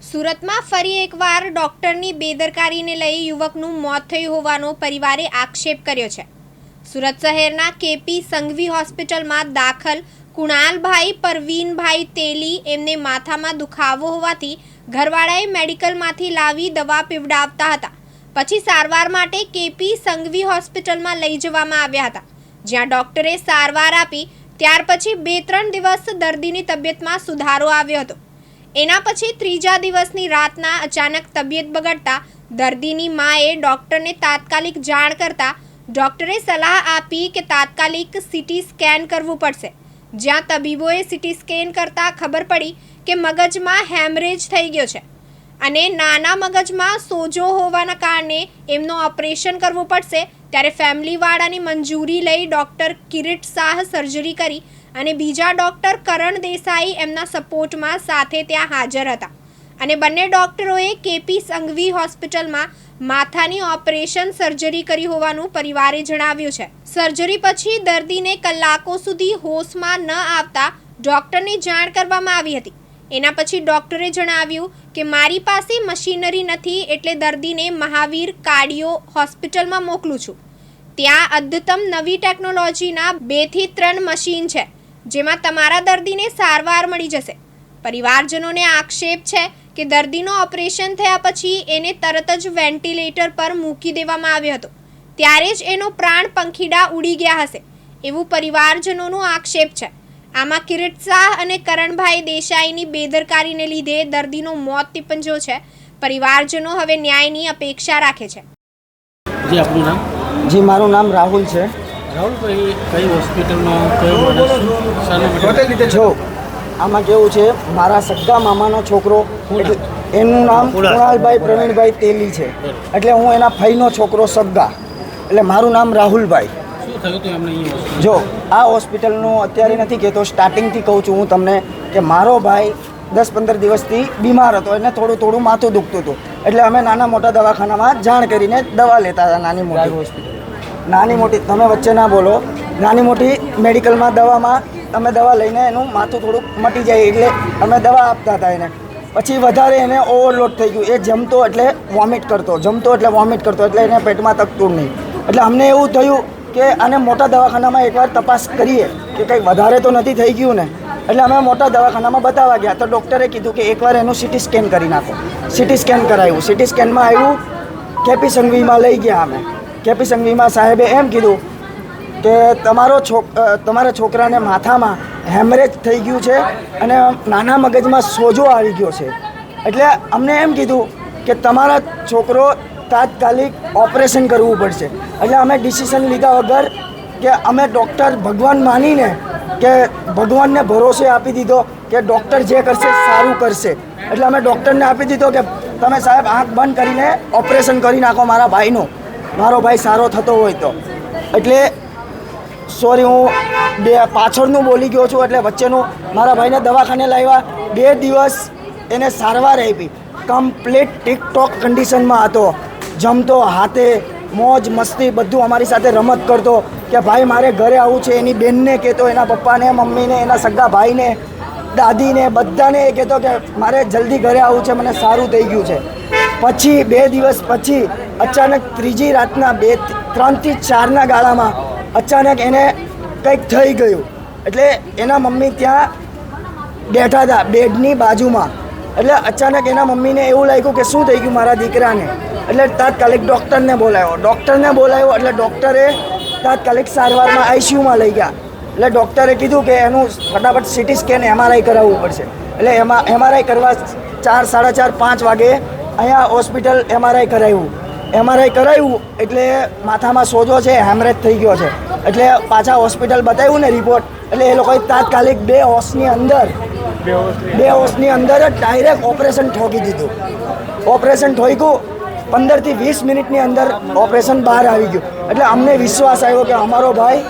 સુરતમાં ફરી એકવાર ડોક્ટરની બેદરકારીને લઈ યુવકનું મોત થયું હોવાનો પરિવારે આક્ષેપ કર્યો છે. સુરત શહેરના કેપી સંઘવી હોસ્પિટલમાં દાખલ કુણાલભાઈ પરવીનભાઈ તેલી એમને માથામાં દુખાવો હોવાથી ઘરવાળાએ મેડિકલમાંથી લાવી દવા પીવડાવતા હતા. પછી સારવાર માટે કેપી સંઘવી હોસ્પિટલમાં લઈ જવામાં આવ્યા હતા. જ્યાં ડોક્ટરે સારવાર આપી, ત્યાર પછી બે ત્રણ દિવસ દર્દીની તબિયતમાં સુધારો આવ્યો હતો. એના પછી ત્રીજા દિવસની રાતના અચાનક તબિયત બગડતા દર્દીની માએ ડૉક્ટરને તાત્કાલિક જાણ કરતા ડૉક્ટરે સલાહ આપી કે તાત્કાલિક સીટી સ્કેન કરવું પડશે. જ્યાં તબીબોએ સીટી સ્કેન કરતાં ખબર પડી કે મગજમાં હેમરેજ થઈ ગયો છે અને નાના મગજમાં સોજો હોવાના કારણે એમનું ઓપરેશન કરવું પડશે. ત્યારે ફેમિલીવાળાની મંજૂરી લઈ ડૉક્ટર કિરીટ શાહ સર્જરી કરી અને બીજા ડૉક્ટર કરણ દેસાઈ એમના સપોર્ટમાં સાથે ત્યાં હાજર હતા. અને બંને ડૉક્ટરોએ કેપી સંઘવી હોસ્પિટલમાં માથાની ઓપરેશન સર્જરી કરી હોવાનું પરિવારે જણાવ્યું છે. સર્જરી પછી દર્દીને કલાકો સુધી હોશમાં ન આવતા ડૉક્ટરને જાણ કરવામાં આવી હતી. એના પછી ડૉક્ટરે જણાવ્યું કે, મારી પાસે મશીનરી નથી એટલે દર્દીને મહાવીર કાર્ડિયો હોસ્પિટલમાં મોકલું છું. ત્યાં અદ્યતમ નવી ટેકનોલોજીના બેથી ત્રણ મશીન છે. જેમાં તમારા દર્દીને સારવાર મળી જશે. પરિવારજનોને આક્ષેપ છે કે દર્દીનો ઓપરેશન થયા પછી એને તરત જ વેન્ટિલેટર પર મૂકી દેવામાં આવ્યો હતો. ત્યારે જ એનો પ્રાણ પંખીડા ઉડી ગયા હશે. એવું પરિવારજનોનો આક્ષેપ છે. આમાં કિરીટ શાહ અને કરણભાઈ દેસાઈની બેદરકારીને લીધે દર્દીનો મોત નિપજ્યો છે. પરિવારજનો હવે ન્યાયની અપેક્ષા રાખે છે. જી આપનું નામ? જી મારું નામ રાહુલ છે. રાહુલભાઈ કઈ હોસ્પિટલમાં કયો માણસ શાના માટે જો આમાં કેવું છે મારા સગા મામાનો છોકરો એનું નામ કુણાલભાઈ પ્રવીણભાઈ તેલી છે. એટલે હું એના ફઈનો છોકરો સગા. એટલે મારું નામ રાહુલભાઈ. જો આ હોસ્પિટલનું અત્યારે નથી કહેતો સ્ટાર્ટિંગથી કહું છું હું તમને કે મારો ભાઈ દસ પંદર દિવસથી બીમાર હતો એને થોડું થોડું માથું દુખતું હતું. એટલે અમે નાના મોટા દવાખાનામાં જાણ કરીને દવા લેતા હતા નાની મોટી હોસ્પિટલ નાની મોટી, તમે વચ્ચે ના બોલો. નાની મોટી મેડિકલમાં દવામાં અમે દવા લઈને એનું માથું થોડુંક મટી જાય એટલે અમે દવા આપતા હતા એને. પછી વધારે એને ઓવરલોડ થઈ ગયું. એ જમતો એટલે વોમિટ કરતો. જમતો એટલે વોમિટ કરતો. એટલે એને પેટમાં તકતું નહીં. એટલે અમને એવું થયું કે આને મોટા દવાખાનામાં એકવાર તપાસ કરીએ કે કંઈક વધારે તો નથી થઈ ગયું ને. એટલે અમે મોટા દવાખાનામાં બતાવવા ગયા. તો ડૉક્ટરે કીધું કે એકવાર એનું સિટી સ્કેન કરી નાખો. સિટી સ્કેન કરાવ્યું સિટી સ્કેનમાં આવ્યું. કેપી સંઘવીમાં લઈ ગયા અમે. કેપી સંઘવીમાં સાહેબે એમ કીધું કે તમારો છોક તમારા છોકરાને માથામાં હેમરેજ થઈ ગયું છે અને નાના મગજમાં સોજો આવી ગયો છે. એટલે અમને એમ કીધું કે તમારા છોકરો તાત્કાલિક ઓપરેશન કરવું પડશે. એટલે અમે ડિસિઝન લીધા વગર કે અમે ડૉક્ટર ભગવાન માનીને કે ભગવાનને ભરોસે આપી દીધો કે ડૉક્ટર જે કરશે સારું કરશે. એટલે અમે ડૉક્ટરને આપી દીધો કે તમે સાહેબ આંખ બંધ કરીને ઓપરેશન કરી નાખો મારા ભાઈનું. મારો ભાઈ સારો થતો હોય તો. એટલે સોરી હું બે, પાછળનું બોલી ગયો છું, એટલે વચ્ચેનું મારા ભાઈને દવાખાને લાવ્યા. બે દિવસ એને સારવાર આપી. કમ્પ્લીટ ટિકટોક કન્ડિશનમાં હતો. જમતો, હાથે, મોજ, મસ્તી, બધું અમારી સાથે રમત કરતો કે ભાઈ, મારે ઘરે આવવું છે, એની બેનને કહેતો, એના પપ્પાને, મમ્મીને, એના સગા ભાઈને, દાદીને, બધાને એ કહેતો કે મારે જલ્દી ઘરે આવવું છે, મને સારું થઈ ગયું છે. પછી, બે દિવસ પછી અચાનક ત્રીજી રાતના બે, ત્રણથી ચારના ગાળામાં અચાનક એને કંઈક થઈ ગયું. એટલે એના મમ્મી ત્યાં બેઠા હતા, બેડની બાજુમાં. એટલે અચાનક એના મમ્મીને એવું લાગ્યું કે શું થઈ ગયું મારા દીકરાને? એટલે તાત્કાલિક ડૉક્ટરને બોલાવ્યો ડૉક્ટરને બોલાવ્યો એટલે ડૉક્ટરે તાત્કાલિક સારવારમાં આઈસીયુમાં લઈ ગયા. એટલે ડૉક્ટરે કીધું કે એનું ફટાફટ સિટી સ્કેન એમઆરઆઈ કરાવવું પડશે. એટલે એમાં એમઆરઆઈ કરવા ચાર, સાડા ચાર, પાંચ વાગે અહીંયા હોસ્પિટલ એમઆરઆઈ કરાવ્યું એમઆરઆઈ કરાવ્યું એટલે માથામાં સોજો છે હેમરેજ થઈ ગયો છે. એટલે પાછા હોસ્પિટલ બતાવ્યું ને રિપોર્ટ એટલે એ લોકોએ તાત્કાલિક બે હોસની અંદર બે હોસની અંદર. જ ડાયરેક્ટ ઓપરેશન ઠોકી દીધું. ઓપરેશન ઠોક્યું પંદરથી વીસ મિનિટની અંદર ઓપરેશન બહાર આવી ગયું. એટલે અમને વિશ્વાસ આવ્યો કે અમારો ભાઈ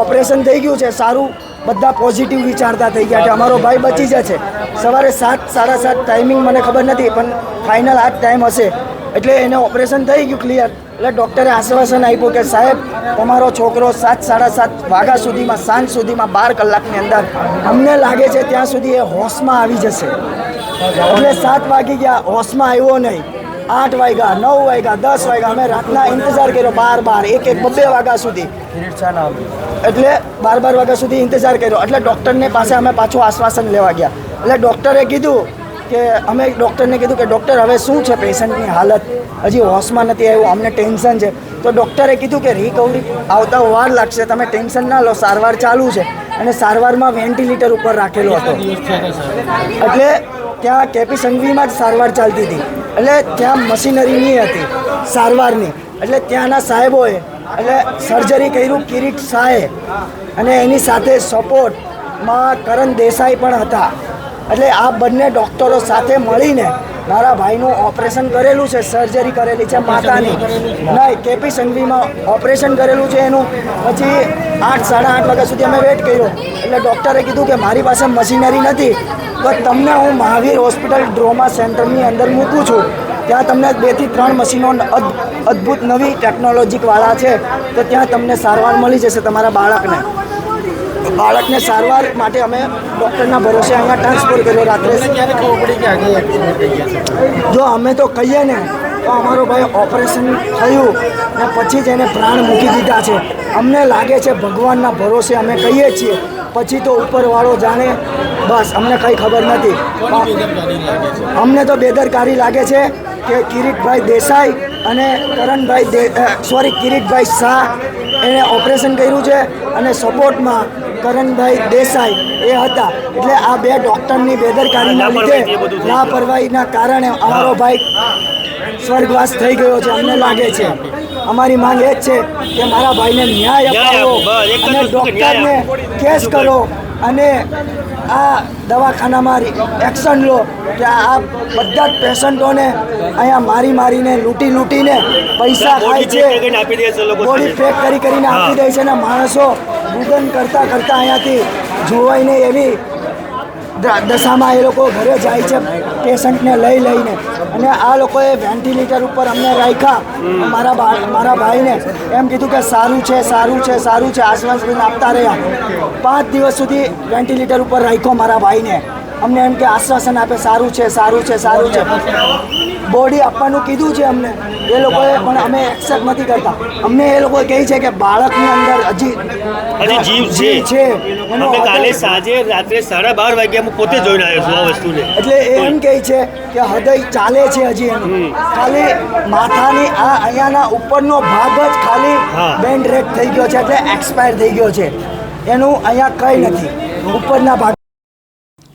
ઓપરેશન થઈ ગયું છે સારું બધા પોઝિટિવ વિચારતા થઈ ગયા કે અમારો ભાઈ બચી જશે. સવારે સાત સાડા સાત ટાઈમિંગ મને ખબર નથી પણ ફાઇનલ આ જ ટાઈમ હશે. એટલે એને ઓપરેશન થઈ ગયું ક્લિયર એટલે ડૉક્ટરે આશ્વાસન આપ્યું કે સાહેબ, તમારો છોકરો સાત, સાડા સાત વાગ્યા સુધીમાં, સાંજ સુધીમાં બાર કલાકની અંદર અમને લાગે છે ત્યાં સુધી એ હોશમાં આવી જશે. એટલે સાત વાગી ગયા, હોશમાં આવ્યો નહીં. આઠ વાગ્યા, નવ વાગ્યા, દસ વાગ્યા, અમે રાતના ઇંતજાર કર્યો બાર બાર, એક એક, બબે વાગ્યા સુધી. એટલે બાર બાર વાગ્યા સુધી ઇંતજાર કર્યો. એટલે ડૉક્ટરને પાસે અમે પાછું આશ્વાસન લેવા ગયા. એટલે ડૉક્ટરે કીધું કે અમે ડૉક્ટરને કીધું કે ડૉક્ટર હવે શું છે પેશન્ટની હાલત? હજી હોશમાં નથી આવ્યું અમને ટેન્શન છે. તો ડૉક્ટરે કીધું કે રિકવરી આવતા વાર લાગશે તમે ટેન્શન ના લો સારવાર ચાલુ છે. અને સારવારમાં વેન્ટિલેટર ઉપર રાખેલો હતો. એટલે ત્યાં કેપી સંઘવીમાં જ સારવાર ચાલતી હતી. એટલે ત્યાં મશીનરી નહીં હતી સારવારની. એટલે ત્યાંના સાહેબોએ એટલે સર્જરી કર્યું કિરીટ શાહે. અને એની સાથે સપોર્ટમાં કરણ દેસાઈ પણ હતા. એટલે આ બંને ડૉક્ટરો સાથે મળીને મારા ભાઈનું ઓપરેશન કરેલું છે સર્જરી કરેલી છે માતાની. નહીં કેપી સંઘવીમાં ઓપરેશન કરેલું છે એનું. પછી આઠ સાડા આઠ વાગ્યા સુધી અમે વેટ કર્યો. એટલે ડૉક્ટરે કીધું કે મારી પાસે મશીનરી નથી. તો તમને હું મહાવીર હોસ્પિટલ ડ્રોમા સેન્ટરની અંદર મૂકું છું. ત્યાં તમને બેથી ત્રણ મશીનો અદ- અદ્ભુત નવી ટેકનોલોજીવાળા છે. તો ત્યાં તમને સારવાર મળી જશે તમારા બાળકને. બાળકને સારવાર માટે અમે ડૉક્ટરના ભરોસે અહીંયા ટ્રાન્સફર કર્યો રાત્રે. ખબર પડી કે જો અમે તો કહીએ ને તો અમારો ભાઈ ઓપરેશન થયું ને પછી જ એને પ્રાણ મૂકી દીધા છે. અમને લાગે છે ભગવાનના ભરોસે અમે કહીએ છીએ. પછી તો ઉપરવાળો જાણે બસ અમને કંઈ ખબર નથી. અમને તો બેદરકારી લાગે છે કે કિરીટભાઈ દેસાઈ અને કરણભાઈ સોરી કિરીટભાઈ શાહ એણે ઓપરેશન કર્યું છે અને સપોર્ટમાં કરણભાઈ દેસાઈ એ હતા. એટલે આ બે ડૉક્ટરની બેદરકારીના લીધે લાપરવાહીના કારણે અમારો ભાઈ સ્વર્ગવાસ થઈ ગયો છે અમને લાગે છે. અમારી માંગ એ જ છે કે મારા ભાઈને ન્યાય અપાવો અને ડૉક્ટરને કેસ કરો અને આ દવાખાનામાં એક્શન લો કે આ બધા જ પેશન્ટોને અહીંયા મારી મારીને લૂંટી લૂંટીને પૈસા ખાય છે. બોડી પેક કરી કરીને આપી દે છે ને માણસો ગુદન કરતા કરતા અહીંયાથી જોવાઈને એવી દશામાં એ લોકો ઘરે જાય છે પેશન્ટને લઈ લઈને. અને આ લોકોએ વેન્ટિલેટર ઉપર અમને રાખ્યા. મારા મારા ભાઈને એમ કીધું કે સારું છે સારું છે સારું છે આશ્વાસન આપતા રહ્યા. પાંચ દિવસ સુધી વેન્ટિલેટર ઉપર રાખ્યો મારા ભાઈને. અમને એમ કે આશ્વાસન આપે સારું છે સારું છે સારું છે. બોડી આપવાનું કીધું છે અમને. એ લોકોએ પણ અમે એક્સેપ્ટ નથી કરતા. અમને એ લોકો કહે છે કે બાળકની અંદર હજી જીવ છે. અમે કાલે સાંજે રાત્રે સાડા બાર વાગ્યા હું પોતે જોઈને આવ્યો છું આ વસ્તુને. એટલે એ એમ કહે છે કે હૃદય ચાલે છે હજી એનું. ખાલી માથાની આ અહીંયાના ઉપરનો ભાગ જ ખાલી બેન્ડ રેક થઈ ગયો છે એટલે એક્સપાયર થઈ ગયો છે. એનું અહીંયા કંઈ નથી. ઉપરના ભાગ